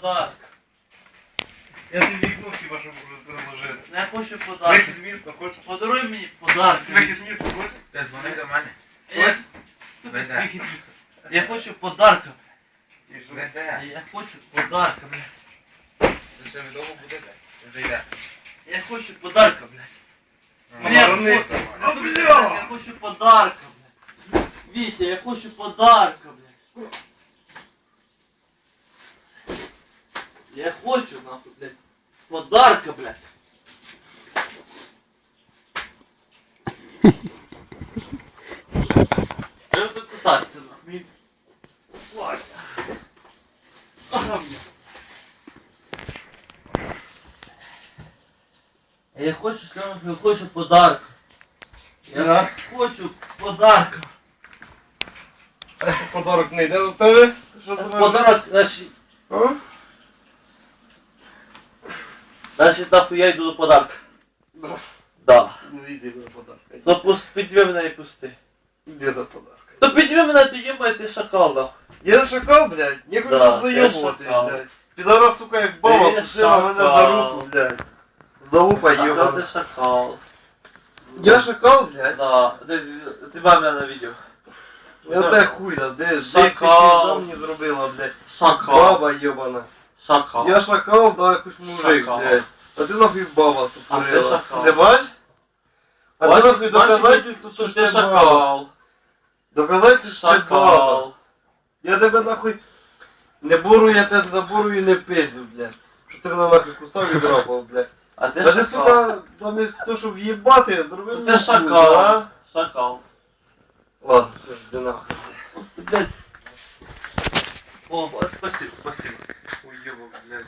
подарок. Я тобі вікно хіба що можу приложити. Я хочу подарок. Вихід в місто, хочеш? Подаруй мені подарок. Вихід в місто, хочеш? Ти дзвони до мене. Я, Веде. Я хочу подарка. Веде. Я хочу подарка, блядь. Ви ще відомо будете? Ти вже йде. Я хочу подарка, блядь. Ну, Мені Марниця, я, Ваня. хочу- я хочу подарка, блядь. Вітя, я хочу подарка, блядь. Я хочу, нахуй, блядь. Подарка, блядь. Я буду кусаться, нахуй. Вася. Ага, блядь. Я хочу, я хочу подарка. Я Да. хочу подарка. Подарок не йде до тебе? Маєш? Подарок, значить? Значить, нахуй я йду до подарка. Да. Да. Ну йди до подарка. То пусть підве мене і пусти. Іди до подарка. То підве мене, ти їбай, ти шакал, нахуй. Я шакал, блядь, не хочу Да, заєбувати, блядь. Підара, сука, як баба, Ти пустила мене за руку, блядь. Залупа А то ти шакал. Я шакал, блядь? Да, ти знімай мене на відео. Я те хуй дав, де ж не зробила, блядь. Шакал. Баба йобана. Шакал. Я шакал, да, хоч мужик, Шакал. блядь. А ти нахуй баба А ти тупорила. шакал. Ти бачиш? А Бачиш, ти нахуй доказательство, що що ти ти баба. шакал. Доказательство, що ти баба. Шакал. Я тебе нахуй не бору, я тебе забору і не пиздю, блядь. Що ти мене нахуй кустав і драпав, блядь. А ти Та ти, шакал. сука, замість того, щоб в'їбати, зробив Ти мені шакал. хуже, а? Шакал. Ладно, все ж, йди нахуй. Блядь. О, спасибо, спасибо. Уйобок, блядь.